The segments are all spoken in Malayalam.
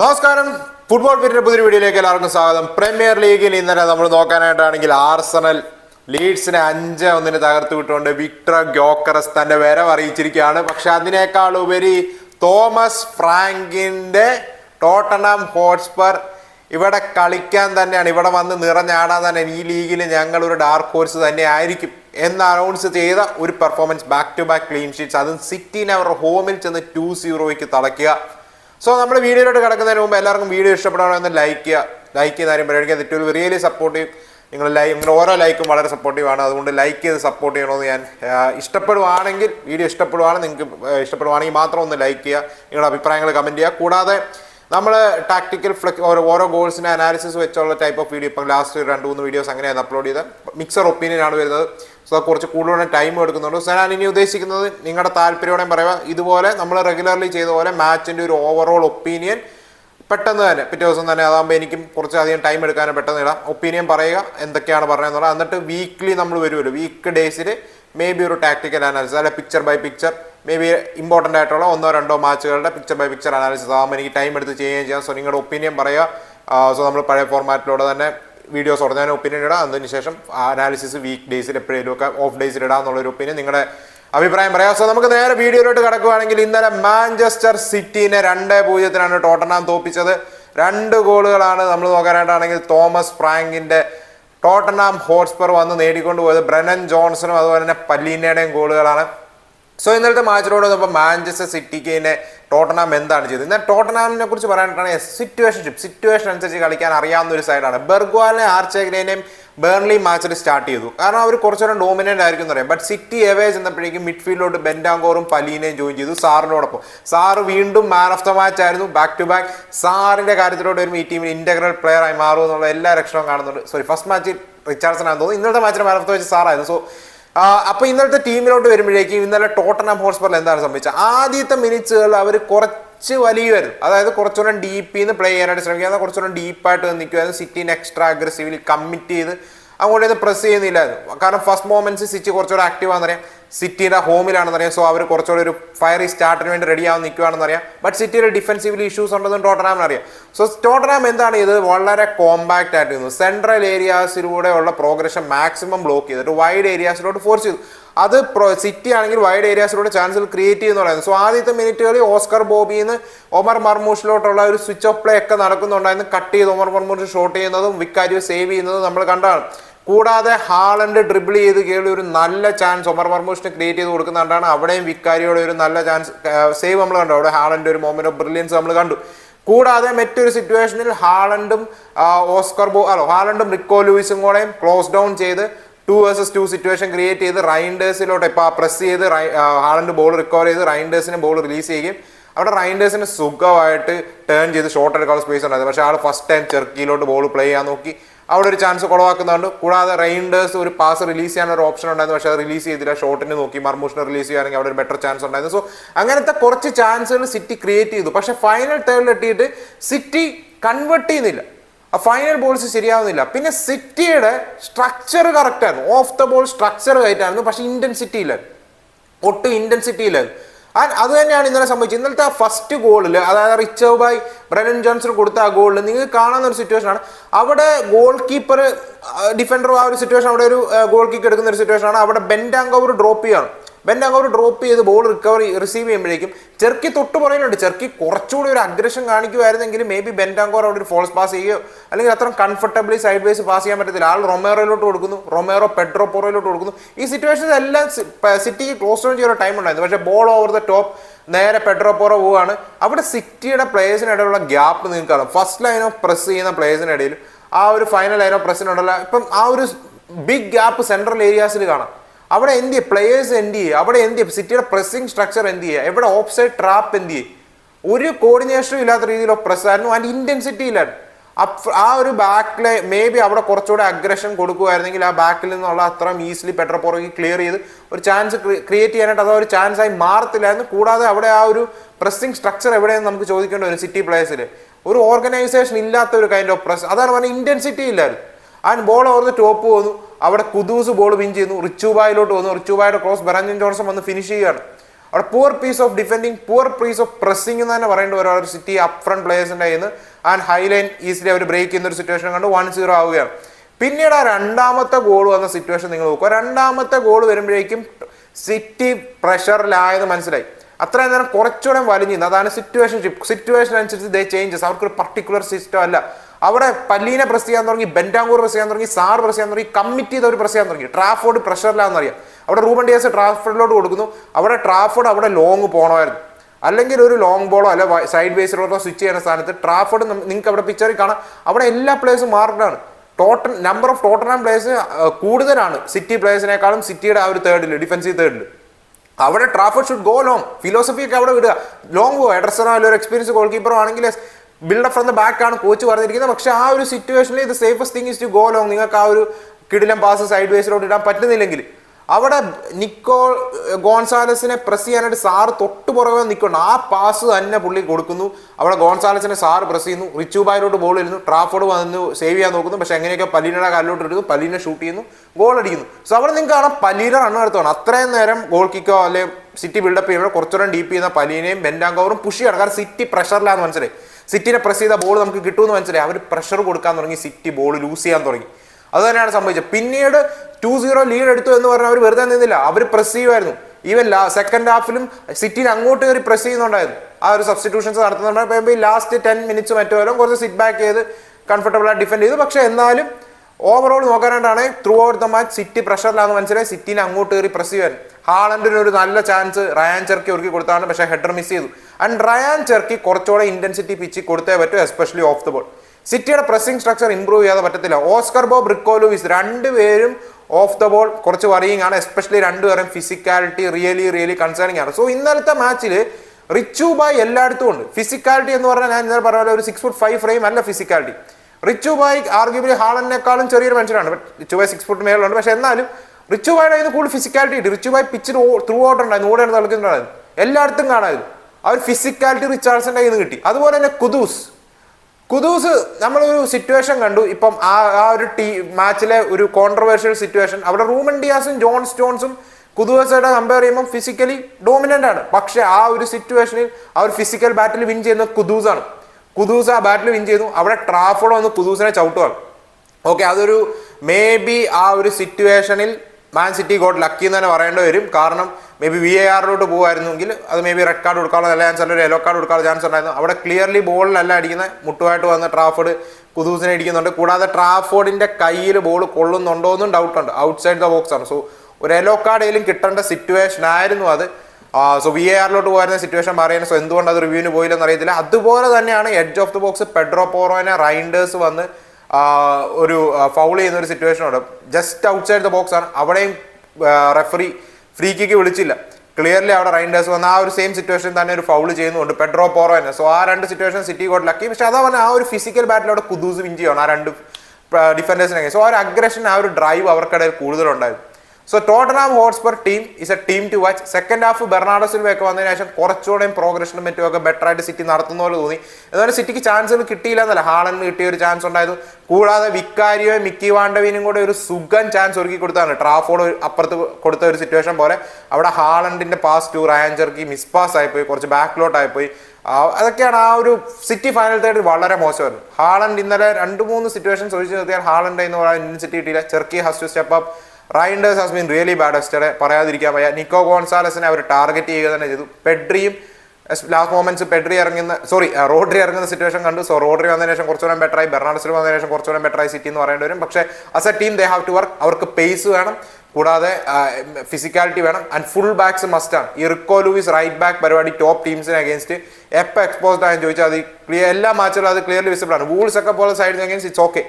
നമസ്കാരം. ഫുട്ബോൾ പീരിയഡ് പുതിയ വീഡിയോയിലേക്ക് എല്ലാവർക്കും സ്വാഗതം. പ്രീമിയർ ലീഗിൽ ഇന്നലെ നമ്മൾ നോക്കാനായിട്ടാണെങ്കിൽ ആർസണൽ ലീഡ്സിനെ അഞ്ച് ഒന്നിന് തകർത്ത് വിട്ടുകൊണ്ട് വിക്ടർ ഗ്യോക്കറസ് തന്റെ വരവ് അറിയിച്ചിരിക്കുകയാണ്. പക്ഷെ അതിനേക്കാൾ ഉപരി തോമസ് ഫ്രാങ്കിന്റെ ടോട്ടനാം ഹോട്ട്സ്പർ ഇവിടെ കളിക്കാൻ തന്നെയാണ്. ഇവിടെ വന്ന് നിറഞ്ഞാടാൻ തന്നെ ഈ ലീഗിൽ ഞങ്ങൾ ഒരു ഡാർക്ക് ഹോഴ്സ് തന്നെ ആയിരിക്കും എന്ന് അനൗൺസ് ചെയ്ത ഒരു performance back to back clean sheets അതും സിറ്റിനെ അവരുടെ ഹോമിൽ ചെന്ന് ടു സീറോയ്ക്ക് തളയ്ക്കുക. സോ നമ്മൾ വീഡിയോയിലോട്ട് കിടക്കുന്നതിന് മുമ്പ് എല്ലാവർക്കും വീഡിയോ ഇഷ്ടപ്പെടണമെന്ന് ലൈക്ക് ചെയ്യുക. ലൈക്ക് കാര്യം പറയുകയാണെങ്കിൽ ഇറ്റ് വിൽ റിയലി സപ്പോർട്ടീവ് നിങ്ങൾ ലൈക്ക് നിങ്ങൾ ഓരോ ലൈക്കും വളരെ സപ്പോർട്ടീവ് ആണ്. അതുകൊണ്ട് ലൈക്ക് ചെയ്ത് സപ്പോർട്ട് ചെയ്യണമെന്ന് ഞാൻ ഇഷ്ടപ്പെടുവാണെങ്കിൽ വീഡിയോ ഇഷ്ടപ്പെടുവാണെങ്കിൽ നിങ്ങൾക്ക് ഇഷ്ടപ്പെടുവാണെങ്കിൽ മാത്രം ഒന്ന് ലൈക്ക് ചെയ്യുക. നിങ്ങളുടെ അഭിപ്രായങ്ങൾ കമന്റ് ചെയ്യുക. കൂടാതെ നമ്മൾ ടാക്ടിക്കൽ ഫ്ലെക്സ് ഓരോ ഓരോ ഗോൾസിന്റെ അനാലിസിസ് വെച്ചുള്ള ടൈപ്പ് ഓഫ് വീഡിയോ ഇപ്പം ലാസ്റ്റ് രണ്ട് മൂന്ന് വീഡിയോസ് അങ്ങനെയാണ് അപ്ലോഡ് ചെയ്ത് മിക്സർ ഒപ്പീനിയൻ ആണ് വരുന്നത്. സോ കുറച്ച് കൂടുതൽ ടൈം എടുക്കുന്നുണ്ട്. സോ ഞാൻ ഇനി ഉദ്ദേശിക്കുന്നത് നിങ്ങളുടെ താല്പര്യോടെ പറയുക. ഇതുപോലെ നമ്മൾ റെഗുലർലി ചെയ്ത പോലെ മാച്ചിന്റെ ഒരു ഓവറോൾ ഒപ്പീനിയൻ പെട്ടെന്ന് തന്നെ പിറ്റേ ദിവസം തന്നെ അതാകുമ്പോൾ എനിക്കും കുറച്ച് അധികം ടൈം എടുക്കാനും പെട്ടെന്ന് ഇടാം. ഒപ്പീനിയൻ പറയുക എന്തൊക്കെയാണ് പറയുന്നത് എന്നിട്ട് വീക്ക്ലി നമ്മൾ വരുമല്ലോ. വീക്ക് ഡേയ്സിൽ മേ ബി ഒരു ടാക്ടിക്കൽ അനാലിസിസ് അല്ലെ picture by picture maybe important ആയിട്ടുള്ള ഒന്നോ രണ്ടോ മാച്ചുകളുടെ പിക്ചർ ബൈ പിക്ചർ അനാലിസിസ് ആകുമ്പോൾ എനിക്ക് ടൈം എടുത്ത് ചെയ്യുകയും ചെയ്യാം. സോ നിങ്ങളുടെ ഒപ്പീനിയൻ പറയുക. സോ നമ്മൾ പഴയ ഫോർമാറ്റിലൂടെ തന്നെ വീഡിയോസ് ഉടനെ ഒപ്പീനിയൻ ഇടാം. അതിന് ശേഷം അനാലിസിസ് വീക്ക് ഡേയ്സിൽ എപ്പോഴേലും ഒക്കെ ഓഫ് ഡേയ്സിൽ ഇടാം എന്നുള്ളൊരു ഒപ്പീനിയൻ നിങ്ങളുടെ അഭിപ്രായം പറയാം. സോ നമുക്ക് നേരെ വീഡിയോയിലോട്ട് കിടക്കുകയാണെങ്കിൽ ഇന്നലെ മാഞ്ചസ്റ്റർ സിറ്റിനെ രണ്ട് പൂജ്യത്തിനാണ് ടോട്ടനാം തോപ്പിച്ചത്. രണ്ട് ഗോളുകളാണ് നമ്മൾ നോക്കാനായിട്ടാണെങ്കിൽ തോമസ് ഫ്രാങ്കിന്റെ ടോട്ടനാം ഹോട്ട്സ്പർ വന്ന് നേടിക്കൊണ്ടുപോയത്. ബ്രനൻ ജോൺസണും അതുപോലെ തന്നെ പല്ലീനയുടെയും ഗോളുകളാണ്. സോ ഇന്നലത്തെ മാച്ചിനോട് നോക്കുമ്പോൾ മാഞ്ചസ്റ്റർ സിറ്റിക്ക് ടോട്ടനാം എന്താണ് ചെയ്തത്? എന്നാൽ ടോട്ടനാമിനെ കുറിച്ച് പറയാനായിട്ടാണ് സിറ്റുവേഷൻഷിപ്പ് സിറ്റുവേഷൻ അനുസരിച്ച് കളിക്കാൻ അറിയാവുന്ന ഒരു സൈഡാണ് ബെർഗ്വാലിനെ ആർച്ചേഗ്രേനെയും ബേർലി മാച്ചിൽ സ്റ്റാർട്ട് ചെയ്തു. കാരണം അവർ കുറച്ചുകൂടെ ഡോമിനന്റ് ആയിരിക്കും എന്ന് പറയാം ബട്ട് സിറ്റി എവേ ചെന്നപ്പോഴേക്കും മിഡ്ഫീൽഡിലോട്ട് ബെൻഡാങ്കോറും പലീനെയും ജോയിൻ ചെയ്തു സാറിനോടൊപ്പം. സാറ് വീണ്ടും മാൻ ഓഫ് ദ മാച്ച് ആയിരുന്നു. ബാക്ക് ടു ബാക്ക് സാറിന്റെ കാര്യത്തിലോട്ട് വരുമ്പോൾ ഈ ടീമിൽ ഇന്റഗ്രൽ പ്ലെയർ ആയി മാറുമെന്നുള്ള എല്ലാ ലക്ഷണവും കാണുന്നുണ്ട്. സോറി ഫസ്റ്റ് മാച്ചിൽ റിച്ചാർഡ്സൺ ആണെന്ന് തോന്നുന്നു. ഇന്നത്തെ മാച്ചിൽ മാൻ ഓഫ് ദ മാച്ച് സാറായിരുന്നു. സോ അപ്പൊ ഇന്നലത്തെ ടീമിലോട്ട് വരുമ്പോഴേക്കും ഇന്നലെ ടോട്ടനം ഹോട്ട്സ്പറിൽ എന്താണ് സംഭവിച്ചത്? ആദ്യത്തെ മിനിറ്റ്സുകൾ അവർ കുറച്ച് വലിയുമായിരുന്നു. അതായത് കുറച്ചുകൂടെ ഡീപ്പിൽ നിന്ന് പ്ലേ ചെയ്യാനായിട്ട് ശ്രമിക്കുക കുറച്ചുകൂടെ ഡീപ്പായിട്ട് നിൽക്കുമായിരുന്നു. സിറ്റിന് എക്സ്ട്രാ അഗ്രസീവ്ലി കമ്മിറ്റ് ചെയ്ത് അങ്ങോട്ട് പ്രസ് ചെയ്യുന്നില്ലായിരുന്നു കാരണം ഫസ്റ്റ് മൊമെന്റ്സ് സിറ്റി കുറച്ചുകൂടെ ആക്റ്റീവ് ആണെന്നറിയാം. സിറ്റിയുടെ ഹോമിലാണെന്ന് അറിയാം സോ അവർ കുറച്ചുകൂടെ ഒരു ഫയറി സ്റ്റാർട്ടിന് വേണ്ടി റെഡി ആവാൻ നിൽക്കുകയാണെന്നറിയാം ബട്ട് സിറ്റിയുടെ ഡിഫൻസീവ്ലി ഇഷ്യൂസ് ഉണ്ടെന്ന് ടോട്ടനാമിന് അറിയാം. സോ ടോട്ടനാം എന്താണ് ഇത് വളരെ കോമ്പാക്റ്റ് ആയിട്ട് നിന്നു സെൻട്രൽ ഏരിയാസിലൂടെ ഉള്ള പ്രോഗ്രഷൻ മാക്സിമം ബ്ലോക്ക് ചെയ്തിട്ട് വൈഡ് ഏരിയാസിലോട്ട് ഫോഴ്സ് ചെയ്തു. അത് സിറ്റി ആണെങ്കിൽ വൈഡ് ഏരിയാസിലൂടെ ചാൻസുകൾ ക്രിയേറ്റ് ചെയ്യുന്ന പറയുന്നത് സോ ആദ്യത്തെ മിനിറ്റുകളിൽ ഓസ്കർ ബോബിന്ന് ഒമർ മർമൂഷിലോട്ടുള്ള ഒരു സ്വിച്ച് ഓഫ് പ്ലേ ഒക്കെ നടക്കുന്നുണ്ടായിരുന്നു. കട്ട് ചെയ്ത് ഒമർ മർമൂഷ് ഷോട്ട് ചെയ്യുന്നതും വിക്കാരി സേവ് ചെയ്യുന്നതും നമ്മൾ കണ്ടാണ് കൂടാതെ ഹാളൻഡ് ഡ്രിബിൾ ചെയ്ത് കയറി ഒരു നല്ല ചാൻസ് ഒമർ മർമൂഷിന് ക്രിയേറ്റ് ചെയ്ത് കൊടുക്കുന്നുണ്ടാണ് അവിടെയും വിക്കാരിയോടെ ഒരു നല്ല ചാൻസ് സേവ് നമ്മൾ കണ്ടു. അവിടെ ഹാളന്റെ ഒരു മൊമെന്റ് ഓഫ് ബ്രില്യൻസ് നമ്മൾ കണ്ടു. കൂടാതെ മറ്റൊരു സിറ്റുവേഷനിൽ ഹാളണ്ടും ഓസ്കർ ബോ അല്ലോ ഹാളണ്ടും റിക്കോ ലൂയിസും കൂടെയും ക്ലോസ് ഡൗൺ ചെയ്ത് two versus two situation create ചെയ്ത് റൈൻഡേഴ്സിലോട്ട് ഇപ്പോൾ പ്രസ് ചെയ്ത് ഹാളണ്ട് ബോൾ റിക്കവർ ചെയ്ത് റൈൻഡേഴ്സിന് ബോൾ റിലീസ് ചെയ്യുകയും അവിടെ റൈൻഡേഴ്സിന് സുഖമായിട്ട് ടേൺ ചെയ്ത് ഷോട്ട് എടുക്കാനുള്ള സ്പേസ് ഉണ്ടായിരുന്നു. പക്ഷേ ആൾ ഫസ്റ്റ് ടൈം ചെറുക്കിയിലോട്ട് ബോൾ പ്ലേ ചെയ്യാൻ നോക്കി. അവിടെ ഒരു ചാൻസ് കുളവാക്കുന്നുണ്ട് കൂടാതെ റെയിൻഡേഴ്സ് ഒരു പാസ് റിലീസ് ചെയ്യാൻ ഒരു ഓപ്ഷൻ ഉണ്ടായിരുന്നു. പക്ഷേ അത് റിലീസ് ചെയ്തില്ല. ഷോട്ടിന് നോക്കി മർമൂഷിനെ റിലീസ് ചെയ്യുകയാണെങ്കിൽ അവിടെ ഒരു ബെറ്റർ ചാൻസ് ഉണ്ടായിരുന്നു. സോ അങ്ങനത്തെ കുറച്ച് ചാൻസുകൾ സിറ്റി ക്രിയേറ്റ് ചെയ്തു. പക്ഷേ ഫൈനൽ തേർഡിൽ എത്തിയിട്ട് സിറ്റി കൺവേർട്ട് ചെയ്യുന്നില്ല. ആ ഫൈനൽ ബോൾസ് ശരിയാവുന്നില്ല. പിന്നെ സിറ്റിയുടെ സ്ട്രക്ചർ കറക്റ്റ് ആയിരുന്നു. ഓഫ് ദ ബോൾ സ്ട്രക്ചർ ആയിട്ടായിരുന്നു പക്ഷേ ഇന്റൻസിറ്റി ഇല്ലായിരുന്നു ഒട്ടും ഇന്റൻസിറ്റി ഇല്ലായിരുന്നു അത് തന്നെയാണ് ഇന്നലെ സംഭവിച്ചത്. ഇന്നലത്തെ ആ ഫസ്റ്റ് ഗോളിൽ അതായത് റിച്ചവ് ബൈ ബ്രനൻ ജോൺസൺ കൊടുത്ത ആ ഗോളിൽ നിങ്ങൾക്ക് കാണാവുന്ന ഒരു സിറ്റുവേഷൻ ആണ്. അവിടെ ഗോൾ കീപ്പർ ഡിഫൻഡറും ആ ഒരു സിറ്റുവേഷൻ അവിടെ ഒരു ഗോൾ കിക്ക് എടുക്കുന്ന ഒരു സിറ്റുവേഷൻ ആണ്. അവിടെ ബെൻഡാങ്കോവർ ഡ്രോപ്പ് ചെയ്യാണ്. ബെൻഡാങ്കോർ ഡ്രോപ്പ് ചെയ്ത് ബോൾ റിക്കവറി റിസീവ് ചെയ്യുമ്പോഴേക്കും ചെർക്കി തൊട്ട് പറയുന്നുണ്ട് ചെറുക്കി കുറച്ചുകൂടി ഒരു അഗ്രഷൻ കാണിക്കുമായിരുന്നെങ്കിൽ മേ ബി ബെൻഡാങ്കോർ അവിടെ ഒരു ഫോൾസ് പാസ് ചെയ്യുകയോ അല്ലെങ്കിൽ അത്ര കംഫർട്ടബിളി സൈഡ് വേസ് പാസ് ചെയ്യാൻ പറ്റത്തില്ല. ആൾ റൊമേറോയിലോട്ട് കൊടുക്കുന്നു. റൊമേറോ പെഡ്രോ പോറോയിലോട്ട് കൊടുക്കുന്നു. ഈ സിറ്റുവേഷൻസ് എല്ലാം സിറ്റിക്ക് ക്ലോസ് ഡൗൺ ചെയ്യുന്ന ടൈം ഉണ്ടായിരുന്നു. പക്ഷേ ബോൾ ഓവർ ദ ടോപ്പ് നേരെ പെട്രോ പോറോ പോവുകയാണ്. അവിടെ സിറ്റിയുടെ പ്ലേയേഴ്സിനിടയിലുള്ള ഗ്യാപ്പ് നിങ്ങൾക്ക് കാണാം. ഫസ്റ്റ് ലൈൻ ഓഫ് പ്രസ് ചെയ്യുന്ന പ്ലേയേഴ്സിനിടയിൽ ആ ഒരു ഫൈനൽ ലൈൻ ഓഫ് പ്രസ്സിനുണ്ടല്ല ഇപ്പം ആ ഒരു ബിഗ് ഗ്യാപ്പ് സെൻട്രൽ ഏരിയാസിൽ കാണാം. അവിടെ എന്ത് ചെയ്യുക പ്ലേയേഴ്സ് എന്ത് ചെയ്യുക അവിടെ എന്ത് ചെയ്യും? സിറ്റിയുടെ പ്രസ്സിംഗ് സ്ട്രക്ചർ എന്ത് ചെയ്യുക എവിടെ ഓഫ് സൈഡ് ട്രാപ്പ് എന്ത് ചെയ്യും? ഒരു കോർഡിനേഷനും ഇല്ലാത്ത രീതിയിൽ ഓഫ് പ്രസ് ആയിരുന്നു. ആൻഡ് ഇന്റൻസിറ്റി ഇല്ലായിരുന്നു. ആ ഒരു ബാക്കിലെ മേ ബി അവിടെ കുറച്ചുകൂടെ അഗ്രഷൻ കൊടുക്കുമായിരുന്നെങ്കിൽ ആ ബാക്കിൽ നിന്നുള്ള അത്രയും ഈസിലി പെട്രോ പുറകെ ക്ലിയർ ചെയ്ത് ഒരു ചാൻസ് ക്രിയേറ്റ് ചെയ്യാനായിട്ട് അത് ഒരു ചാൻസ് മാറത്തില്ലായിരുന്നു. കൂടാതെ അവിടെ ആ ഒരു പ്രസ്സിംഗ് സ്ട്രക്ചർ എവിടെയെന്ന് നമുക്ക് ചോദിക്കേണ്ട ഒരു സിറ്റി പ്ലേയേഴ്സിൽ ഒരു ഓർഗനൈസേഷൻ ഇല്ലാത്ത ഒരു കൈൻഡ് ഓഫ് പ്രസ് അതാണ് പറഞ്ഞാൽ ഇന്റൻസിറ്റി ഇല്ലായിരുന്നു. ആൻഡ് ബോൾ ഓർന്ന് ടോപ്പ് വന്നു. അവിടെ കുദൂസ് ബോൾ വിൻ ചെയ്യുന്നു. റിച്ചുബായിലോട്ട് വന്നു. റിച്ചുബായുടെ ക്രോസ് ബെറാഞ്ചൻ ജോൺസൺ വന്ന് ഫിനിഷ് ചെയ്യുകയാണ്. അവിടെ poor piece of defending poor piece of pressing എന്ന് തന്നെ പറയേണ്ടി ഒരു സിറ്റി അപ് ഫ്രണ്ട് പ്ലേയേഴ്സിന്റെ നിന്ന് ആൻഡ് ഹൈലൈൻ ഈസിലി അവർ ബ്രേക്ക് ചെയ്യുന്ന ഒരു സിറ്റുവേഷൻ കണ്ട് വൺ സീറോ ആവുകയാണ്. പിന്നീട് ആ രണ്ടാമത്തെ ഗോൾ വന്ന സിറ്റുവേഷൻ നിങ്ങൾ നോക്കുക. രണ്ടാമത്തെ ഗോൾ വരുമ്പോഴേക്കും സിറ്റി പ്രഷറിലായത് മനസ്സിലായി. അത്രയും നേരം കുറച്ചുകൂടെ വലിഞ്ഞു അതാണ് സിറ്റുവേഷൻ സിറ്റുവേഷൻ അനുസരിച്ച് ദേ ചേഞ്ചസ് അവർക്കൊരു പർട്ടിക്കുലർ സിസ്റ്റം അല്ല. അവിടെ പല്ലീനെ പ്രസ് ചെയ്യാൻ തുടങ്ങി ബെൻഡാങ്കൂർ പ്രസ് ചെയ്യാൻ തുടങ്ങി സാർ പ്രസ് ചെയ്യാൻ തുടങ്ങി കമ്മിറ്റ് ചെയ്തവർ പ്രസ് ചെയ്യാൻ തുടങ്ങി. ട്രാഫോർഡ് പ്രഷറിലാണെന്നറിയാം അവിടെ റൂബൻ ഡിയാസ് ട്രാഫോർഡിലോട്ട് കൊടുക്കുന്നു. അവിടെ ട്രാഫോർഡ് അവിടെ ലോങ് പോകണമായിരുന്നു അല്ലെങ്കിൽ ഒരു ലോങ് ബോളോ അല്ല സൈഡ് ബേസിലോട്ടോ സ്വിച്ച് ചെയ്യുന്ന സ്ഥാനത്ത് ട്രാഫോർഡ് നിങ്ങൾക്ക് അവിടെ പിക്ചറിൽ കാണാം. അവിടെ എല്ലാ പ്ലേയേഴ്സും മാർക്ക്ഡാണ് total number of Tottenham players കൂടുതലാണ്. സിറ്റി പ്ലേയേഴ്സിനേക്കാളും സിറ്റിയുടെ ആ ഒരു തേർഡിൽ ഡിഫൻസീവ് തേർഡിൽ അവിടെ Trafford should go long philosophy ഒക്കെ അവിടെ വിടുക. ലോങ് പോ എഡർസണോ അല്ലെങ്കിൽ ഒരു എക്സ്പീരിയൻസ് ഗോൾ കീപ്പറോ ആണെങ്കിൽ build up from the back ആണ് കോച്ച് പറഞ്ഞിരിക്കുന്നത്. പക്ഷേ ആ ഒരു സിറ്റുവേഷനിൽ ഇത് safest thing is to go long നിങ്ങൾക്ക് ആ ഒരു കിടിലം പാസ് സൈഡ് വേസിലോട്ട് ഇടാൻ പറ്റുന്നില്ലെങ്കിൽ അവിടെ നിക്കോ ഗോൺസാലസിനെ പ്രസ് ചെയ്യാനായിട്ട് സാറ് തൊട്ട് പുറകെ നിൽക്കുന്നുണ്ട്. ആ പാസ് തന്നെ പുള്ളി കൊടുക്കുന്നു. അവിടെ ഗോൺസാലസിനെ സാറ് പ്രസ് ചെയ്യുന്നു. റിച്ചുബായിലോട്ട് ബോൾ ഇരുന്നു ട്രാഫോർഡ് വന്ന് സേവ് ചെയ്യാൻ നോക്കുന്നു. പക്ഷെ എങ്ങനെയൊക്കെ പലീനയുടെ കാലിലോട്ട് ഇടുന്നു പലീനെ ഷൂട്ട് ചെയ്യുന്നു. ഗോൾ അടിക്കുന്നു. സോ അവിടെ നിങ്ങൾക്ക് കാണാം പലീന റൺ എടുത്തോണം അത്രയും നേരം ഗോൾ കിക്കോ അല്ലെ സിറ്റി ബിൽഡപ്പ് ചെയ്യുമ്പോൾ കുറച്ചുകൂടെ ഡീപ്പ് ചെയ്യുന്ന പലീനയും ബെൻഡാങ്കോറും പുഷ് ചെയ്യണം. കാരണം സിറ്റി പ്രഷറിലാന്ന് മനസ്സിലായി. സിറ്റിനെ പ്രസ് ചെയ്ത ബോൾ നമുക്ക് കിട്ടുമെന്ന് മനസ്സിലായി. അവർ പ്രഷർ കൊടുക്കാൻ തുടങ്ങി. സിറ്റി ബോൾ ലൂസ് ചെയ്യാൻ തുടങ്ങി. അത് തന്നെയാണ് സംഭവിച്ചത്. പിന്നീട് ടു സീറോ ലീഡ് എടുത്തു എന്ന് പറഞ്ഞാൽ അവർ വെറുതെ നിന്നില്ല. അവർ പ്രസ് ചെയ്യുമായിരുന്നു ഈവൻ സെക്കൻഡ് ഹാഫിലും സിറ്റിയിൽ അങ്ങോട്ട് കയറി പ്രസ് ചെയ്യുന്നുണ്ടായിരുന്നു. ആ ഒരു സബ്സ്റ്റിറ്റ്യൂഷൻസ് നടത്തുന്നുണ്ടായിരുന്നു ലാസ്റ്റ് ടെൻ മിനിറ്റ്സ് മറ്റോ വരും കുറച്ച് സിറ്റ് ബാക്ക് ചെയ്ത് കംഫർട്ടബിൾ ആയി ഡിഫെൻഡ് ചെയ്തു. പക്ഷേ എന്നാലും ഓവറോൾ നോക്കാനായിട്ടാണ് throughout the match city പ്രഷറിലാണെന്ന് മനസ്സിലായി. സിറ്റിനെ അങ്ങോട്ട് കയറി പ്രസ് ചെയ്യാൻ ഹാളൻഡിന് ഒരു നല്ല ചാൻസ് റയാൻ ചെർക്കി ഒരുക്കി കൊടുത്താണ്. പക്ഷേ ഹെഡർ മിസ് ചെയ്തു. ആൻഡ് റയാൻ ചെർക്കി കുറച്ചുകൂടെ ഇന്റൻസിറ്റി പിച്ച് കൊടുത്തേ പറ്റൂ എസ്പെഷ്യലി ഓഫ് ദ ബോൾ സിറ്റിയുടെ പ്രസിംഗ് സ്ട്രക്ചർ ഇംപ്രൂവ് ചെയ്യാതെ പറ്റത്തില്ല. ഓസ്കർ ബോബ് റിക്കോ ലൂയിസ് രണ്ടുപേരും ഓഫ് ദ ബോൾ കുറച്ച് വറിയിങ് ആണ്. എസ്പെഷ്യലി രണ്ടുപേരും ഫിസിക്കാലിറ്റി റിയലി റിയലി കൺസേണിങ് ആണ്. സോ ഇന്നലത്തെ മാച്ചിൽ റിച്ചു ബായ് എല്ലായിടത്തും ഉണ്ട്. ഫിസിക്കാലിറ്റി എന്ന് പറഞ്ഞാൽ ഞാൻ ഇന്നലെ പറഞ്ഞ ഒരു സിക്സ് ഫുട്ട് ഫൈവ് ഫ്രെയിം അല്ല ഫിസിക്കാലിറ്റി റിച്ചു ബായ് ആർഗ്യുബിലി ഹാളനേക്കാളും ചെറിയൊരു മനുഷ്യനാണ്. റിച്ചു ബായ് സിക്സ് ഫുട്ട് മേലുണ്ട് പക്ഷേ എന്നാലും റിച്ചു ബായുടെ കയ്യിൽ കൂടുതൽ ഫിസിക്കാലിറ്റി ഉണ്ട് റിച്ചു ബായ് പിച്ചിൽ ത്രൂ ഔട്ട് ഉണ്ടായിരുന്നു. ഓടെ കളിക്കുന്നുണ്ടായിരുന്നു. എല്ലായിടത്തും കാണാമായിരുന്നു. ആ ഒരു ഫിസിക്കാലിറ്റി റിച്ചാർഡ്സിന്റെ കയ്യിൽ നിന്ന് കിട്ടി. അതുപോലെ തന്നെ കുദൂസ്. കുദൂസ് നമ്മളൊരു സിറ്റുവേഷൻ കണ്ടു. ഇപ്പം ആ ആ ഒരു ടീ മാച്ചിലെ ഒരു കോൺട്രവേഴ്ഷ്യൽ സിറ്റുവേഷൻ അവിടെ റൂമൻ ഡിയാസും ജോൺ സ്റ്റോൺസും കുദൂസയുടെ കമ്പയർ ചെയ്യുമ്പോൾ ഫിസിക്കലി ഡോമിനന്റ് ആണ്. പക്ഷേ ആ ഒരു സിറ്റുവേഷനിൽ ആ ഒരു ഫിസിക്കൽ ബാറ്റിൽ വിൻ ചെയ്യുന്ന കുദൂസാണ്. കുദൂസ് ആ ബാറ്റിൽ വിൻ ചെയ്തു അവിടെ ട്രാഫോഡ് വന്ന് കുദൂസിനെ ചവിട്ടുകയാണ് ഓക്കെ അതൊരു മേ ബി ആ ഒരു സിറ്റുവേഷനിൽ മാൻ സിറ്റി ഗോട്ട് ലക്കി എന്ന് തന്നെ പറയേണ്ടി വരും. കാരണം മേ ബി വി എ ആറിലോട്ട് പോകുമായിരുന്നെങ്കിൽ അത് മേ ബി റെഡ് കാർഡ് കൊടുക്കാനുള്ള നല്ല ചാൻസ് അല്ലെങ്കിൽ യെല്ലോ കാർഡ് കൊടുക്കാനുള്ള ചാൻസ് ഉണ്ടായിരുന്നു. അവിടെ ക്ലിയർലി ബോളിലല്ല അടിക്കുന്ന മുട്ടുമായിട്ട് വന്ന ട്രാഫോർഡ് കുദൂസിനെ അടിക്കുന്നുണ്ട് കൂടാതെ ട്രാഫോർഡിന്റെ കയ്യിൽ ബോൾ കൊള്ളുന്നുണ്ടോ എന്നും ഡൗട്ടുണ്ട് ഔട്ട് സൈഡ് ദ ബോക്സ് ആണ്. സോ ഒരു യെല്ലോ കാർഡേലും കിട്ടേണ്ട സിറ്റുവേഷൻ ആയിരുന്നു അത്. സോ വി എ ആറിലോട്ട് പോയിരുന്ന സിറ്റുവേഷൻ പറയുന്നത് സോ എന്തുകൊണ്ട് അത് റിവ്യൂവിന് പോയില്ലെന്ന് അറിയത്തില്ല. അതുപോലെ തന്നെയാണ് edge of the box Pedro പോറോനെ Reijnders വന്ന് ഒരു ഫൗൾ ചെയ്യുന്ന ഒരു സിറ്റുവേഷൻ ഉണ്ട്. Just outside the box ആണ്. അവിടെയും റെഫറി ഫ്രീ കിക്ക് വിളിച്ചില്ല. ക്ലിയർലി അവിടെ റൈൻഡേഴ്സ് വന്ന ആ ഒരു സെയിം സിറ്റുവേഷൻ തന്നെ ഒരു ഫൗൾ ചെയ്യുന്നുണ്ട് പെഡ്രോ പോറോ തന്നെ. സോ ആ രണ്ട് സിറ്റുവേഷൻ സിറ്റി ഗോട്ട് ലക്കി പക്ഷെ അതാ പറഞ്ഞാൽ ആ ഒരു ഫിസിക്കൽ ബാറ്റിൽ അവിടെ കുദൂസ് വിൻ ചെയ്യണം ആ രണ്ട് ഡിഫൻഡേഴ്സിനെ സോ ആ ഒരു അഗ്രഷൻ ആ ഒരു ഡ്രൈവ് അവർക്കിടയിൽ കൂടുതലുണ്ടായിരുന്നു. So Tottenham Hotspur team is a team to watch second half Bernardo സിൽവയൊക്കെ വന്നതിന് ശേഷം കുറച്ചുകൂടെയും പ്രോഗ്രഷനും മറ്റും ഒക്കെ ബെറ്റർ ആയിട്ട് സിറ്റി നടത്തുന്ന പോലെ തോന്നി. എന്നാലും സിറ്റിക്ക് ചാൻസുകൾ കിട്ടിയില്ല എന്നല്ല. ഹാളന് കിട്ടിയ ഒരു ചാൻസ് ഉണ്ടായത് കൂടാതെ വിക്കാരിയോ മിക്കി വാണ്ടവിനും കൂടെ ഒരു സുഖം ചാൻസ് ഒരുക്കി കൊടുത്താണ് ട്രാഫോർഡ് അപ്പുറത്ത് കൊടുത്ത ഒരു സിറ്റുവേഷൻ പോലെ. അവിടെ ഹാളണ്ടിന്റെ പാസ് ടു റയാഞ്ചർക്ക് ചെർക്കി മിസ് പാസ് ആയിപ്പോയി. കുറച്ച് ബാക്ക്ലോട്ട് ആയിപ്പോയി. അതൊക്കെയാണ് ആ ഒരു സിറ്റി ഫൈനൽ തേർഡ് വളരെ മോശമായിരുന്നു. ഹാളണ്ട് ഇന്നലെ രണ്ട് മൂന്ന് സിറ്റുവേഷൻസ് ഒഴിച്ചു നിർത്തിയാൽ ഹാളണ്ട് എന്ന് പറയാൻ ഇന്ത്യൻ സിറ്റി കിട്ടിയില്ല. Cherki has to step up Reijnders has been really bad എസ്റ്റഡെ പറയാതിരിക്കാൻ വയ്യ. നിക്കോ ഗോൺസാലസിനെ അവർ ടാർഗറ്റ് ചെയ്യുക തന്നെ ചെയ്തു. പെഡ്രിയും ലാസ്റ്റ് മൊമെന്റ്സ് പെഡ്രി ഇറങ്ങുന്ന സോറി റോഡ്രി ഇറങ്ങുന്ന സിറ്റുവേഷൻ കണ്ടു. സോ റോഡ്രി വന്നതിന് ശേഷം കുറച്ചുകൂടെ ബെറ്ററായി ബെർണാഡസിൽ വന്നതിന് ശേഷം കുറച്ചുകൂടെ ബെറ്ററായി സിറ്റി എന്ന് പറയേണ്ടി വരും. പക്ഷേ as a team they have to work അവർക്ക് പേസ് വേണം. കൂടാതെ ഫിസിക്കാലിറ്റി വേണം. ആൻഡ് ഫുൾ ബാക്സ് മസ്റ്റാണ് ഈ റിക്കോ ലൂയിസ് റൈറ്റ് ബാക്ക് പരിപാടി ടോപ്പ് ടീംസിന് അഗേൻസ്റ്റ് എപ്പോൾ എക്സ്പോസ്ഡ് ആയെന്ന് ചോദിച്ചാൽ അത് ക്ലിയർ എല്ലാ മാച്ചുകളും അത് ക്ലിയർലി വിസിബിൾ ആണ്. വൂൾസ് ഒക്കെ പോലെ സൈഡിന് അഗേൻസ്റ്റ് ഇറ്റ്സ് ഓക്കെ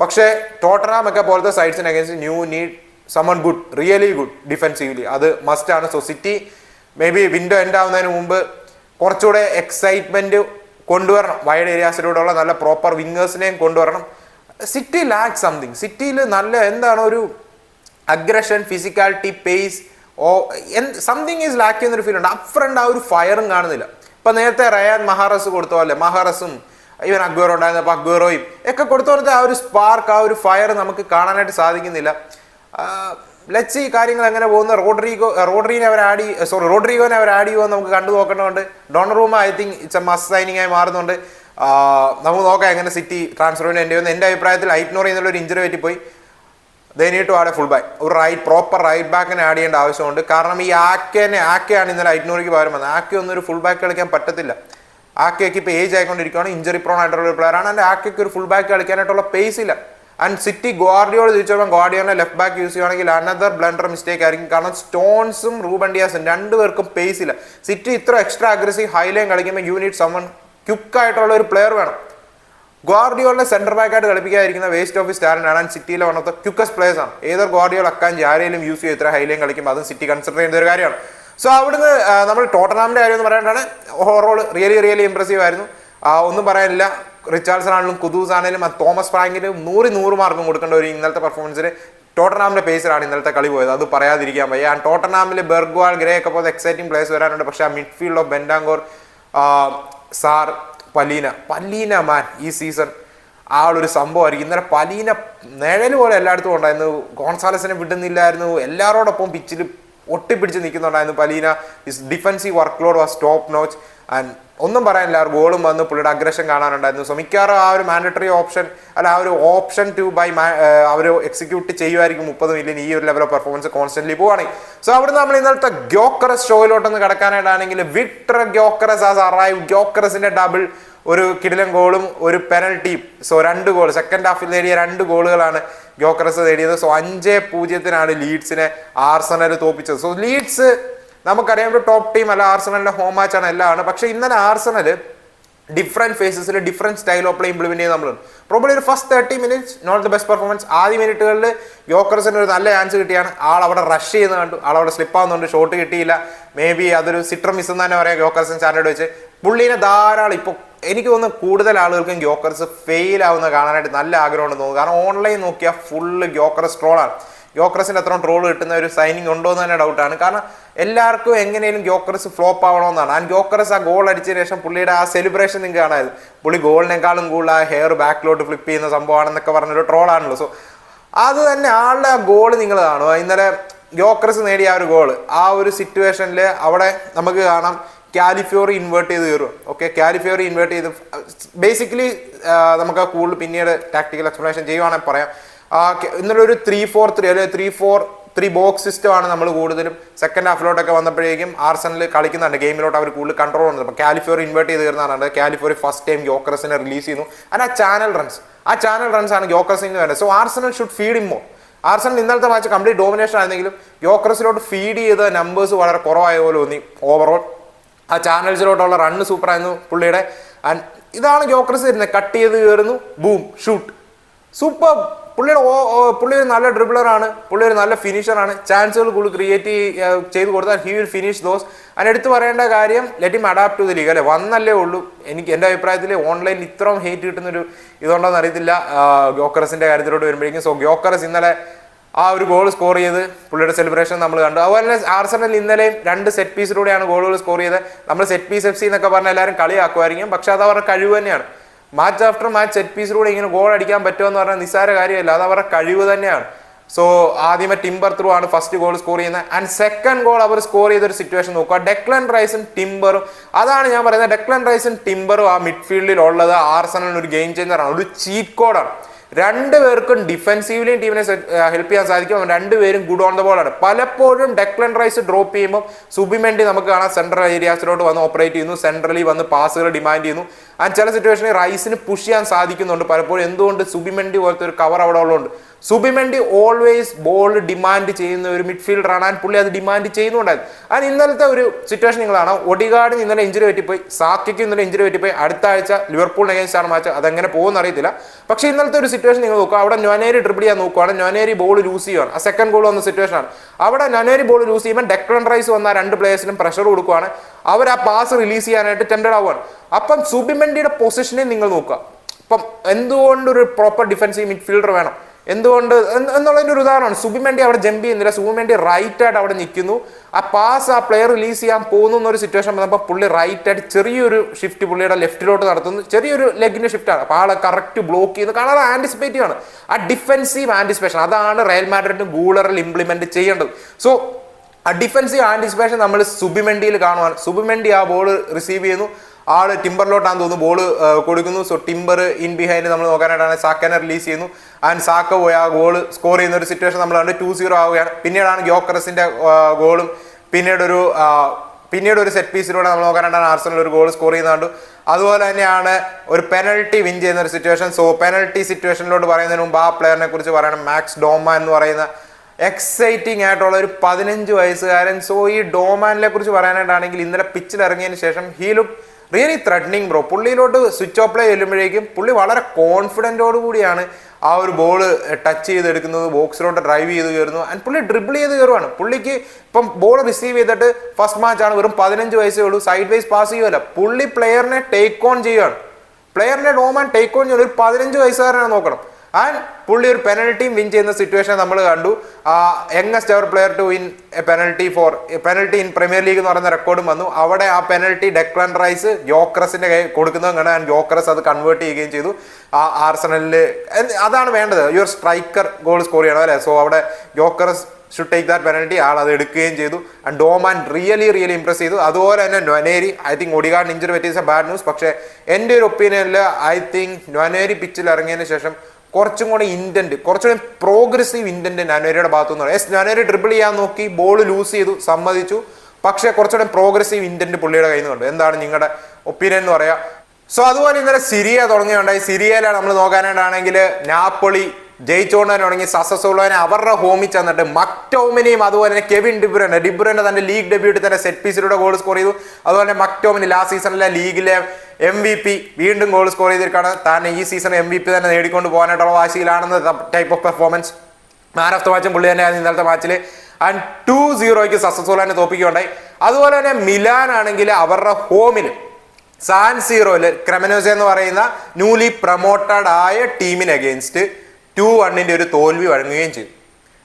പക്ഷേ ടോട്ടനാം ഒക്കെ പോലത്തെ സൈഡ്സിന് against new need someone good really good defensively അത് മസ്റ്റ് ആണ്. So City maybe window end ആവുന്നതിന് മുമ്പ് കുറച്ചുകൂടെ എക്സൈറ്റ്മെന്റ് കൊണ്ടുവരണം. വൈഡ് ഏരിയാസിലൂടെയുള്ള നല്ല പ്രോപ്പർ വിങ്ങേഴ്സിനെയും കൊണ്ടുവരണം. സിറ്റി ലാക്ക് സംതിങ് സിറ്റിയിൽ നല്ല എന്താണ് ഒരു aggression physicality pace or something is lack എന്നൊരു ഫീൽ ഉണ്ട്. അപ്രണ്ട് ആ ഒരു ഫയറും കാണുന്നില്ല. ഇപ്പൊ നേരത്തെ റയാൻ മഹാറസ് കൊടുത്തോ അല്ലെ മഹാറസും ഇവൻ അക്ബറോ ഉണ്ടായിരുന്നപ്പോൾ അക്ബേറോയും ഒക്കെ കൊടുത്തോടത്ത് ആ ഒരു സ്പാർക്ക് ആ ഒരു ഫയർ നമുക്ക് കാണാനായിട്ട് സാധിക്കുന്നില്ല. ലെറ്റ്സ് ഈ കാര്യങ്ങൾ എങ്ങനെ പോകുന്നു. റോഡ്രിഗോ റോഡ്രീനെ അവർ ആഡ് സോറി റോഡ്രിഗോനെ അവർ ആഡ് ചെയ്യുമോ നമുക്ക് കണ്ടു നോക്കേണ്ടതുണ്ട്. Donnarumma I think it's a must signing ആയി മാറുന്നുണ്ട്. നമുക്ക് നോക്കാം എങ്ങനെ സിറ്റി ട്രാൻസ്ഫർ എന്റെ എന്റെ അഭിപ്രായത്തിൽ ഐറ്റ്നോർ എന്നുള്ള ഒരു ഇഞ്ചറി പറ്റിപ്പോയി ദേ ആടെ ഫുൾ ബാക്ക് ഒരു റൈറ്റ് പ്രോപ്പർ റൈറ്റ് ബാക്കിനെ ആഡ് ചെയ്യേണ്ട ആവശ്യമുണ്ട്. കാരണം ഈ ആക്കേനെ ആക്കെയാണ് ഇന്നലെ ഐറ്റ്നോറിക്ക് പകരം വന്നത്. ആക്കെ ഒന്നും ഒരു ഫുൾ ബാക്ക് കളിക്കാൻ പറ്റത്തില്ല. ആക്കയ്ക്ക് ഇപ്പോൾ ഏജ് ആയിക്കൊണ്ടിരിക്കുകയാണ് ഇഞ്ചറി പ്രോൺ ആയിട്ടുള്ള ഒരു പ്ലെയർ ആണ്. ആൻഡ് ആക്കയ്ക്ക് ഒരു ഫുൾ ബാക്ക് കളിക്കാനായിട്ടുള്ള പേസ് ഇല്ല. ആൻഡ് സിറ്റി ഗോർഡിയോട് ചോദിച്ചപ്പോൾ ഗോർഡിയോനെ ലെഫ്റ്റ് ബാക്ക് യൂസ് ചെയ്യുകയാണെങ്കിൽ അനദർ ബ്ലണ്ടർ മിസ്റ്റേക്ക് ആയിരിക്കും. കാരണം സ്റ്റോൺസും റൂബണ്ടിയാസും രണ്ടുപേർക്കും പേസ് ഇല്ല. സിറ്റി ഇത്ര എക്സ്ട്രാ അഗ്രസീവ് ഹൈലൈൻ കളിക്കുമ്പോൾ യൂണിറ്റ് സമൺ ക്യുക്കായിട്ടുള്ള ഒരു പ്ലെയർ വേണം. ഗോർഡിയോളിനെ സെന്റർ ബാക്ക് ആയിട്ട് കളിപ്പിക്കാതിരിക്കുന്ന വേസ്റ്റ് ഓഫ് ടാലന്റ് ആണ്. സിറ്റിയിലെ one of the quickest players ആണ്. ഏതൊരു ഗോർഡിയോൾ അക്കാഞ്ചി ആരെങ്കിലും യൂസ് ചെയ്ത് ഇത്ര ഹൈലൈൻ കളിക്കുമ്പോൾ അതും സിറ്റി കൺസിഡർ ചെയ്യുന്ന ഒരു കാര്യമാണ്. സോ അവിടുന്ന് നമ്മൾ ടോട്ടനാമിന്റെ കാര്യം എന്ന് പറയാനാണ്. ഓവറോൾ റിയലി റിയലി ഇമ്പ്രസീവ് ആയിരുന്നു. ഒന്നും പറയാനില്ല. റിച്ചാർഡ്സൺ ആണെങ്കിലും കുദൂസ് ആണെങ്കിലും ആ തോമസ് ഫ്രാങ്കിനും നൂറ് നൂറ് മാർക്കും കൊടുക്കേണ്ട ഒരു ഇന്നലത്തെ പെർഫോമൻസിൽ ടോട്ടനാമിന്റെ പേസിലാണ് ഇന്നലത്തെ കളി പോയത്. അത് പറയാതിരിക്കാൻ വയ്യ. ആൻഡ് ടോട്ടനാമിൽ ബെർഗ്വാൾ ഗ്രേ ഒക്കെ പോലെ എക്സൈറ്റിംഗ് പ്ലേസ് വരാനുണ്ട് പക്ഷേ ആ midfield of Bentancur Sarr Palhinha Palhinha man ഈ സീസൺ ആളൊരു സംഭവമായിരിക്കും. ഇന്നലെ പലീന നിഴൽ പോലെ എല്ലായിടത്തും ഉണ്ടായിരുന്നു. ഗോൺസാലസിനെ വിടുന്നില്ലായിരുന്നു. എല്ലാവരോടൊപ്പം പിച്ചിൽ ഒട്ടിപ്പിടിച്ച് നിൽക്കുന്നുണ്ടായിരുന്നു. Palhinha is defensive workload was top notch and ഒന്നും പറയാനില്ല ആ ഗോളും വന്ന് പുള്ളിയുടെ അഗ്രഷൻ കാണാനുണ്ടായിരുന്നു. സോ മിക്കവാറും ആ ഒരു മാൻഡറ്ററി ഓപ്ഷൻ അല്ല ആ ഒരു ഓപ്ഷൻ ടു ബൈ അവർ എക്സിക്യൂട്ട് ചെയ്യുമായിരിക്കും മുപ്പത് മില്യൺ ഈ ഒരു ലെവൽ ഓഫ് പെർഫോമൻസ് കോൺസ്റ്റന്റ്ലി പോവുകയാണെങ്കിൽ സോ അവിടെ നമ്മൾ ഇന്നലത്തെ ഗ്യോക്കറസ് ഷോയിലോട്ടൊന്ന് കിടക്കാനായിട്ടാണെങ്കിൽ വിക്ടർ ഗ്യോക്കറസ് ആസ് അറൈവ് ഗ്യോക്കറസിന്റെ ഡബിൾ ഒരു കിടിലൻ ഗോളും ഒരു പെനൽറ്റിയും സോ രണ്ട് ഗോൾ സെക്കൻഡ് ഹാഫിൽ നേടിയ രണ്ട് ഗോളുകളാണ് ഗ്യോക്കറസ് നേടിയത്. സോ അഞ്ച് പൂജ്യത്തിനാണ് ലീഡ്സിനെ ആർസണൽ തോപ്പിച്ചത്. സോ ലീഡ്സ് നമുക്കറിയാം ഒരു ടോപ്പ് ടീം അല്ല ആർസണലിന്റെ ഹോം മാച്ച് ആണ് എല്ലാം ആണ് പക്ഷേ ഇന്നലെ Arsenal different ഫേസസിൽ different style of play implement ചെയ്ത് നമ്മൾ പ്രോബ്ലി ഒരു first thirty minutes not the best performance ആദ്യ മിനിറ്റുകളിൽ യോക്കർസിന് ഒരു നല്ല ചാൻസ് കിട്ടിയാണ്. ആൾ അവിടെ റഷ് ചെയ്യുന്ന കണ്ടു. ആൾ അവിടെ സ്ലിപ്പ് ആവുന്നുണ്ട്. ഷോട്ട് കിട്ടിയില്ല. മേ ബി അതൊരു സിട്രം മിസ് എന്ന് തന്നെ പറയാം യോക്കർസിന് സ്റ്റാൻഡേർഡ് വെച്ച്. പുള്ളീനെ ധാരാളം ഇപ്പോൾ എനിക്ക് തോന്നുന്നു കൂടുതൽ ആളുകൾക്കും ഗ്യോക്കർസ് ഫെയിൽ ആവുന്ന കാണാനായിട്ട് നല്ല ആഗ്രഹമുണ്ട് തോന്നുന്നു. കാരണം ഓൺലൈൻ നോക്കിയാൽ ഫുള്ള് ഗ്യോക്കറസ് ട്രോളാണ് ഗ്യോക്കറസിന്റെ അത്രയും ട്രോൾ കിട്ടുന്ന ഒരു സൈനിങ് ഉണ്ടോ എന്ന് തന്നെ ഡൗട്ടാണ് കാരണം എല്ലാവർക്കും എങ്ങനെയും ഗ്യോക്കറസ് ഫ്ലോപ്പ് ആവണമെന്നാണ്. ആ ഗ്യോക്കറസ് ആ ഗോൾ അടിച്ചതിന് ശേഷം പുള്ളിയുടെ ആ സെലിബ്രേഷൻ നിങ്ങൾക്ക് കാണാത് പുള്ളി ഗോളിനേക്കാളും കൂടുതൽ ആ ഹെയർ ബാക്കിലോട്ട് ഫ്ലിപ്പ് ചെയ്യുന്ന സംഭവമാണെന്നൊക്കെ പറഞ്ഞൊരു ട്രോളാണല്ലോ സോ അത് തന്നെ ആളുടെ ആ ഗോൾ നിങ്ങൾ കാണുക. ഇന്നലെ ഗ്യോക്കറസ് നേടിയ ആ ഒരു ഗോൾ ആ ഒരു സിറ്റുവേഷനിൽ അവിടെ നമുക്ക് കാണാം. കാലിഫ്യോറി ഇൻവേർട്ട് ചെയ്ത് കയറും ഓക്കെ കാലിഫ്യോറി ഇൻവേർട്ട് ചെയ്ത് ബേസിക്കലി നമുക്ക് കൂടുതൽ പിന്നീട് ടാക്ടിക്കൽ എക്സ്പ്ലനേഷൻ ചെയ്യുവാണെങ്കിൽ പറയാം. ഇന്നലെ ഒരു ത്രീ ഫോർ ത്രീ അല്ലെങ്കിൽ three four three box system ആണ് നമ്മൾ കൂടുതലും സെക്കൻഡ് ഹാഫിലോട്ടൊക്കെ വന്നപ്പോഴേക്കും ആർസണൽ കളിക്കുന്നുണ്ട്. ഗെയിമിലോട്ട് അവർ കൂടുതൽ കൺട്രോൾ ഉണ്ട് അപ്പോൾ കാലിഫോർ ഇൻവേർട്ട് ചെയ്ത് കയറുന്നതാണ്. കാലിഫോർ ഫസ്റ്റ് ടൈം യോക്കറസിനെ റിലീസ് ചെയ്യുന്നു. ആൻഡ് ആ ചാനൽ റൺസ് ആ ചാനൽ റൺസ് ആണ് യോക്കറസിന് വേണ്ടത്. So Arsenal should feed in more Arsenal ഇന്നലത്തെ മാച്ച് കംപ്ലീറ്റ് ഡോമിനേഷൻ ആയിരുന്നെങ്കിലും യോക്കറസിലോട്ട് ഫീഡ് ചെയ്ത നമ്പേഴ്സ് വളരെ കുറവായ പോലെ തോന്നി. ഓവറോൾ ആ ചാനൽസിലോട്ടുള്ള റണ്ണ് സൂപ്പറായിരുന്നു പുള്ളിയുടെ. ആൻഡ് ഇതാണ് ജോക്കർസ് വരുന്നത് കട്ട് ചെയ്ത് കയറുന്നു. ബൂം ഷൂട്ട് സൂപ്പർ പുള്ളിയുടെ പുള്ളി ഒരു നല്ല ഡ്രിബിളറാണ് പുള്ളി ഒരു നല്ല ഫിനിഷറാണ് ചാൻസുകൾ കൂടുതൽ ക്രിയേറ്റ് ചെയ്ത് കൊടുത്താൽ ഹി വിൽ ഫിനിഷ് ദോസ് അതിന് എടുത്തു പറയേണ്ട കാര്യം let him adapt to the league അല്ലേ? വന്നല്ലേ ഉള്ളൂ. എനിക്ക് എന്റെ അഭിപ്രായത്തിൽ ഓൺലൈനിൽ ഇത്രയും ഹേറ്റ് കിട്ടുന്നൊരു ഇതുണ്ടോന്ന് അറിയത്തില്ല. ഗ്യോക്കറസിന്റെ കാര്യത്തിലോട്ട് വരുമ്പോഴേക്കും. സോ ഗ്യോക്കറസ് ഇന്നലെ ആ ഒരു ഗോൾ സ്കോർ ചെയ്ത് പുള്ളിയുടെ സെലിബ്രേഷൻ നമ്മൾ കണ്ടു. അതുപോലെ തന്നെ ആർസണൽ ഇന്നലെയും രണ്ട് സെറ്റ് പീസിലൂടെയാണ് ഗോളുകൾ സ്കോർ ചെയ്ത് നമ്മൾ സെറ്റ് പീസ് എഫ് സി എന്നൊക്കെ പറഞ്ഞാൽ എല്ലാവരും കളിയാക്കുമായിരിക്കും. പക്ഷെ അത് അവരുടെ കഴിവ് തന്നെയാണ്. മാച്ച് ആഫ്റ്റർ മാച്ച് സെറ്റ് പീസിലൂടെ ഇങ്ങനെ ഗോൾ അടിക്കാൻ പറ്റുമെന്ന് പറഞ്ഞാൽ നിസ്സാര കാര്യമല്ല. അത് അവരുടെ കഴിവ് തന്നെയാണ്. സോ ആദ്യമേ ടിംബർ ത്രൂ ആണ് ഫസ്റ്റ് ഗോൾ സ്കോർ ചെയ്യുന്നത്. ആൻഡ് സെക്കൻഡ് ഗോൾ അവർ സ്കോർ ചെയ്ത ഒരു സിറ്റുവേഷൻ നോക്കുക. ഡെക്ലൻ റൈസും ടിംബറും അതാണ് ഞാൻ പറയുന്നത്. ഡെക്ലൻ റൈസും ടിംബറും ആ മിഡ്ഫീൽഡിൽ ഉള്ളത് ആർസണലിന് ഒരു ഗെയിം ചേഞ്ചറാണ് ഒരു ചീറ്റ് കോഡാണ് രണ്ടുപേർക്കും ഡിഫെൻസീവ്ലിയും ടീമിനെ ഹെൽപ്പ് ചെയ്യാൻ സാധിക്കും. രണ്ടുപേരും ഗുഡ് ഓൺ ദ ബോൾ ആണ്. പലപ്പോഴും ഡെക്ലൻ റൈസ് ഡ്രോപ്പ് ചെയ്യുമ്പോൾ സുബിമെൻഡി നമുക്ക് കാണാം സെൻട്രൽ ഏരിയാസിലോട്ട് വന്ന് ഓപ്പറേറ്റ് ചെയ്യുന്നു. സെൻട്രലി വന്ന് പാസുകൾ ഡിമാൻഡ് ചെയ്യുന്നു. ആൻഡ് ചില സിറ്റുവേഷനിൽ റൈസിന് പുഷ് ചെയ്യാൻ സാധിക്കുന്നുണ്ട്. പലപ്പോഴും എന്തുകൊണ്ട് സുബിമെൻഡി പോലത്തെ ഒരു കവർ അവിടെ ഉള്ളതുകൊണ്ട്. സുബിമെൻഡി ഓൾവേസ് ബോൾ ഡിമാൻഡ് ചെയ്യുന്ന ഒരു മിഡ്ഫീൽഡറാണ് ആൻഡ് പുള്ളി അത് ഡിമാൻഡ് ചെയ്യുന്നുണ്ടായിരുന്നു. ആൻഡ് ഇന്നലത്തെ ഒരു സിറ്റുവേഷൻ നിങ്ങളാണ്. ഒടികാടിന് ഇന്നലെ ഇഞ്ചുറി പറ്റിപ്പോയി. സാക്കിക്ക് ഇന്നലെ ഇഞ്ചുറി പറ്റിപ്പോയി. അടുത്ത ആഴ്ച ലിവർപൂളിന് അഗേൻസ്റ്റ് ആണ് മാച്ച് അതെങ്ങനെ പോകുമെന്ന് അറിയത്തില്ല. പക്ഷേ ഇന്നലത്തെ ഒരു സിറ്റുവേഷൻ നിങ്ങൾ നോക്കുക. അവിടെ നൊനേരി ഡ്രിബിൾ ചെയ്യാൻ നോക്കുവാണ് നൊനേരി ബോൾ ലൂസ് ചെയ്യുകയാണ് ആ സെക്കൻഡ് ഗോൾ വന്ന സിറ്റുവേഷൻ ആണ്. അവിടെ നൊനേരി ബോൾ ലൂസ് ചെയ്യുമ്പോൾ ഡെക്ലൻ റൈസ് വന്ന രണ്ട് പ്ലേയേഴ്സിനും പ്രഷർ കൊടുക്കുവാണ്. അവർ ആ പാസ് റിലീസ് ചെയ്യാനായിട്ട് ടെൻഡഡ് ആവുകയാണ് അപ്പം സുബിമെൻഡിയുടെ പൊസിഷനെ നിങ്ങൾ നോക്കുക. അപ്പം എന്തുകൊണ്ടൊരു പ്രോപ്പർ ഡിഫൻസീവ് മിഡ്ഫീൽഡർ വേണം? എന്തുകൊണ്ട്? എന്നുള്ളതിന്റെ ഒരു ഉദാഹരണമാണ്. സുബിമെണ്ടി അവിടെ ജമ്പ് ചെയ്യുന്നില്ല. സുബിമെണ്ടി റൈറ്റ് ആയിട്ട് അവിടെ നിൽക്കുന്നു. ആ പാസ് ആ പ്ലെയർ റിലീസ് ചെയ്യാൻ പോകുന്നു എന്നൊരു സിറ്റുവേഷൻ വന്നപ്പോൾ പുള്ളി റൈറ്റ് ആയിട്ട് ചെറിയൊരു ഷിഫ്റ്റ് പുള്ളിയുടെ ലെഫ്റ്റിലോട്ട് നടത്തുന്നു. ചെറിയൊരു ലെഗിന്റെ ഷിഫ്റ്റ് ആണ്. അപ്പോൾ ആളെ കറക്റ്റ് ബ്ലോക്ക് ചെയ്യുന്നു. കാരണം അത് ആന്റിസിപ്പേറ്റീവ് ആണ് ആ ഡിഫൻസീവ് ആന്റിസിപ്പേഷൻ അതാണ് റയൽ മാഡ്രിഡിന് ഗൂളറിൽ ഇംപ്ലിമെന്റ് ചെയ്യേണ്ടത്. സോ ആ ഡിഫൻസീവ് ആന്റിസിപ്പേഷൻ നമ്മൾ സുബിമെണ്ടിയിൽ കാണുവാണ്. സുബിമെണ്ടി ആ ബോൾ റിസീവ് ചെയ്യുന്നു. ആൾ ടിംബറിലോട്ടാന്ന് തോന്നുന്നു. ബോൾ കൊടുക്കുന്നു. സോ ടിംബർ ഇൻ ബിഹൈൻഡ് നമ്മൾ നോക്കാനായിട്ടാണ് സാക്കാനെ റിലീസ് ചെയ്യുന്നു. ആൻഡ് സാക്ക പോയി ആ ഗോൾ സ്കോർ ചെയ്യുന്ന ഒരു സിറ്റുവേഷൻ നമ്മൾ കണ്ട്. ടു സീറോ ആവുകയാണ്. പിന്നീടാണ് ഗ്യോക്കറസിന്റെ ഗോളും. പിന്നീട് ഒരു പിന്നീട് ഒരു സെറ്റ് പീസിലൂടെ നമ്മൾ നോക്കാനാണ് ആർസണൽ ഒരു ഗോൾ സ്കോർ ചെയ്യുന്നുണ്ട് അതുപോലെ തന്നെയാണ് ഒരു പെനൽറ്റി വിൻ ചെയ്യുന്ന ഒരു സിറ്റുവേഷൻ സോ പെനൽറ്റി സിറ്റുവേഷനിലോട്ട് പറയുന്നതിന് മുമ്പ് ആ പ്ലെയറിനെ കുറിച്ച് പറയണം. മാക്സ് ഡോമ എന്ന് പറയുന്ന എക്സൈറ്റിംഗ് ആയിട്ടുള്ള ഒരു പതിനഞ്ച് വയസ്സുകാരൻ. സോ ഈ ഡോമാനിനെ കുറിച്ച് പറയാനായിട്ടാണെങ്കിൽ ഇന്നലെ പിച്ചിൽ ഇറങ്ങിയതിന് ശേഷം he look really threatening bro പുള്ളിയിലോട്ട് switch of play ചെല്ലുമ്പോഴേക്കും പുള്ളി വളരെ കോൺഫിഡന്റോടു കൂടിയാണ് ആ ഒരു ബോൾ ടച്ച് ചെയ്തെടുക്കുന്നത് ബോക്സിലോട്ട് ഡ്രൈവ് ചെയ്ത് കയറുന്നു. ആൻഡ് പുള്ളി ഡ്രിബിൾ ചെയ്ത് കയറുവാണ്. പുള്ളിക്ക് ഇപ്പം ബോൾ റിസീവ് ചെയ്തിട്ട് ഫസ്റ്റ് മാച്ചാണ് വെറും പതിനഞ്ച് വയസ്സേ ഉള്ളൂ. സൈഡ് വൈസ് പാസ് ചെയ്യുമല്ല പുള്ളി പ്ലെയറിനെ ടേക്ക് ഓൺ ചെയ്യുകയാണ് പ്ലെയറിനെ ഡോമാൻ ടേക്ക് ഓൺ ചെയ്യുന്ന ഒരു പതിനഞ്ച് വയസ്സുകാരനെ നോക്കണം. ആൻഡ് പുള്ളി ഒരു പെനൽറ്റിയും വിൻ ചെയ്യുന്ന സിറ്റുവേഷൻ നമ്മൾ കണ്ടു. Youngest ever player to win a penalty for penalty in Premier League എന്ന് പറയുന്ന റെക്കോർഡും വന്നു. അവിടെ ആ പെനൽറ്റി ഡെക്ലൻ റൈസ് ജോക്രസിന്റെ കൈ കൊടുക്കുന്നതും കണ്ട്. ആൻഡ് ജോക്രസ് അത് കൺവേർട്ട് ചെയ്യുകയും ചെയ്തു. ആ ആർസണലിൽ അതാണ് വേണ്ടത്. യുവർ സ്ട്രൈക്കർ ഗോൾ സ്കോർ ചെയ്യണം അല്ലേ? സോ അവിടെ Gyokeres should take that penalty ആൾ അത് എടുക്കുകയും ചെയ്തു. And Dowman really really impress ചെയ്തു. അതുപോലെ തന്നെ Nwaneri I think Odegaard injury പറ്റിയ ബാഡ് ന്യൂസ് പക്ഷേ എന്റെ ഒരു ഒപ്പീനിയനിൽ ഐ തിങ്ക് നൊനേരി പിച്ചിൽ ഇറങ്ങിയതിന് ശേഷം കുറച്ചും കൂടി കുറച്ചും കൂടെ പ്രോഗ്രസീവ് ഇന്റന്റ് നാനോരയുടെ ഭാഗത്തു നിന്ന് എസ് നാനോര ട്രിപ്പിൾ ചെയ്യാൻ നോക്കി ബോൾ ലൂസ് ചെയ്തു സമ്മതിച്ചു. പക്ഷേ കുറച്ചുകൂടെ പ്രോഗ്രസീവ് ഇന്റന്റ് പുള്ളിയുടെ കയ്യിൽ നിന്ന് കണ്ടു എന്താണ് നിങ്ങളുടെ ഒപ്പീനിയൻ എന്ന് പറയാം? സോ അതുപോലെ ഇന്നലെ സിരിയ തുടങ്ങിയുണ്ടായി സിരിയയിലാണ് നമ്മൾ നോക്കാനായിട്ടാണെങ്കിൽ നാപ്പൊളി ജയിച്ചുകൊണ്ട് തന്നെ തുടങ്ങി സസസുള്ളവനെ അവരുടെ ഹോമിൽ ചെന്നിട്ട് മക്ടോമിനെയും അതുപോലെ തന്നെ കെവിൻ ഡിബ്രനെ ഡിബ്രനെ തന്റെ ലീഗ് ഡെബ്യൂട്ടിൽ തന്നെ സെറ്റ് പീസിലൂടെ ഗോൾ സ്കോർ ചെയ്തു. അതുപോലെ തന്നെ മക്ടോമിന് ലാസ്റ്റ് സീസണിലെ ലീഗിലെ എം വി പി വീണ്ടും ഗോൾ സ്കോർ ചെയ്തിരിക്കുകയാണ്. താൻ ഈ സീസൺ എം വി പി തന്നെ നേടിക്കൊണ്ട് പോകാനായിട്ടുള്ള വാശിയിലാണെന്ന് type of performance man of the മാച്ചും പുള്ളി തന്നെയാണ് ഇന്നലത്തെ മാച്ചിൽ ആൻഡ് ടു സീറോയ്ക്ക് സസസോളനെ തോപ്പിക്കുകയുണ്ടായി അതുപോലെ തന്നെ മിലാൻ ആണെങ്കിൽ അവരുടെ ഹോമിൽ സാൻ സീറോയിൽ ക്രെമനോസ എന്ന് പറയുന്ന ന്യൂലി പ്രൊമോട്ടഡ് ആയ ടീമിന് അഗേൻസ്റ്റ് ടു വണ്ണിന്റെ ഒരു തോൽവി വഴങ്ങുകയും ചെയ്തു.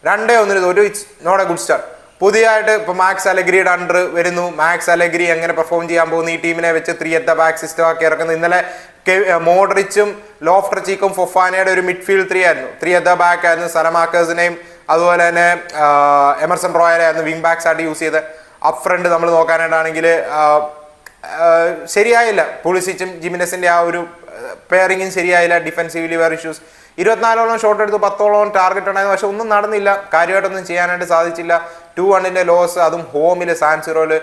രണ്ടേ ഒന്നിന് തോറ്റു. It's not a good start പുതിയതായിട്ട് ഇപ്പൊ മാക്സ് അലഗ്രിയുടെ അണ്ടർ വരുന്നു. മാക്സ് അലഗ്രി എങ്ങനെ പെർഫോം ചെയ്യാൻ പോകുന്നു? ഈ ടീമിനെ വെച്ച് ത്രീ ദ ബാക്ക് സിസ്റ്റം ആക്കി ഇറക്കുന്നു. ഇന്നലെ മോഡറിച്ചും ലോഫ്റ്റർ ചീക്കും ഫൊഫാനയുടെ ഒരു മിഡ്ഫീൽഡ് ത്രീ ആയിരുന്നു. ത്രീ ദ ബാക്ക് ആയിരുന്നു സലമാക്കേഴ്സിനെയും അതുപോലെ തന്നെ എമർസൺ റോയലെ ആയിരുന്നു വിങ് ബാക്സ് ആയിട്ട് യൂസ് ചെയ്ത് അപ് ഫ്രണ്ട് നമ്മൾ നോക്കാനായിട്ടാണെങ്കിൽ ശരിയായില്ല. പുളിസിച്ചും ജിമിനസിന്റെ ആ ഒരു പെയറിങ്ങും ശരിയായില്ല. ഡിഫെൻസീവ്ലി വേറെ ഇഷ്യൂസ് ഇരുപത്തിനാലോളം ഷോട്ട് എടുത്തു പത്തോളം ടാർഗറ്റ് ഉണ്ടായിരുന്നു. പക്ഷെ ഒന്നും നടന്നില്ല. കാര്യമായിട്ടൊന്നും ചെയ്യാനായിട്ട് സാധിച്ചില്ല. ടു വണ്ണിന്റെ ലോസ് അതും ഹോമിൽ സാൻസിറോയിൽ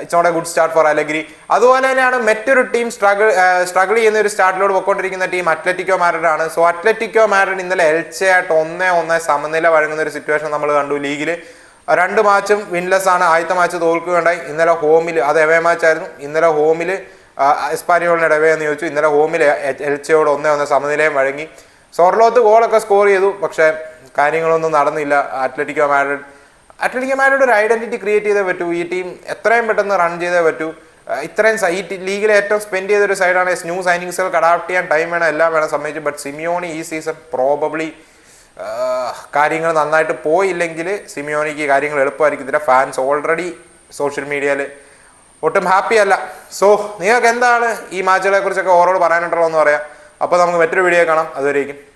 it's not a good start for Allegri അതുപോലെ തന്നെയാണ് മറ്റൊരു ടീം സ്ട്രഗിൾ സ്ട്രഗിൾ ചെയ്യുന്ന ഒരു സ്റ്റാർട്ടിലോട് പോയിക്കൊണ്ടിരിക്കുന്ന ടീം അത്ലറ്റിക്കോ മാഡ്രിഡ് ആണ്. സോ അത്ലറ്റിക്കോ മാഡ്രിഡ് ഇന്നലെ എൽച്ചയായിട്ട് ഒന്നേ ഒന്നേ സമനില വഴങ്ങുന്ന ഒരു സിറ്റുവേഷൻ നമ്മൾ കണ്ടു ലീഗിൽ രണ്ട് മാച്ചും വിൻലെസ് ആണ്. ആദ്യത്തെ മാച്ച് തോൽക്കുകയുണ്ടായി. ഇന്നലെ ഹോമിൽ അത് എവേ മാച്ചായിരുന്നു ഇന്നലെ ഹോമിൽ എസ്പാനിയോളിന് എന്ന് ചോദിച്ചു. ഇന്നലെ ഹോമിൽ എൽച്ചയോട് ഒന്നേ ഒന്നേ സമനിലയും വഴങ്ങി. സോർലോത്ത് ഗോളൊക്കെ സ്കോർ ചെയ്തു പക്ഷേ കാര്യങ്ങളൊന്നും നടന്നില്ല. അത്ലറ്റിക്കോ മാഡ്രിഡ് അത്ലറ്റിക്കോ മാഡ്രിഡ് ഒരു ഐഡന്റിറ്റി ക്രിയേറ്റ് ചെയ്തേ പറ്റൂ. ഈ ടീം എത്രയും പെട്ടെന്ന് റൺ ചെയ്തേ പറ്റൂ. ഇത്രയും ഈ ലീഗിൽ ഏറ്റവും സ്പെൻഡ് ചെയ്തൊരു സൈഡാണ് ന്യൂ സൈനിങ്സുകൾക്ക് അഡാപ്റ്റ് ചെയ്യാൻ ടൈം വേണം എല്ലാം വേണം സമ്മതിച്ചു ബട്ട് സിമിയോണി ഈ സീസൺ പ്രോബബ്ലി കാര്യങ്ങൾ നന്നായിട്ട് പോയില്ലെങ്കിൽ സിമിയോണിക്ക് കാര്യങ്ങൾ എളുപ്പമായിരിക്കും. ഇതിന്റെ ഫാൻസ് ഓൾറെഡി സോഷ്യൽ മീഡിയയിൽ ഒട്ടും ഹാപ്പി അല്ല. സോ നിങ്ങൾക്ക് എന്താണ് ഈ മാച്ചുകളെ കുറിച്ചൊക്കെ ഓരോട് എന്ന് പറയാം. അപ്പോൾ നമുക്ക് മറ്റൊരു വീഡിയോ കാണാം. അതുവരേക്കും.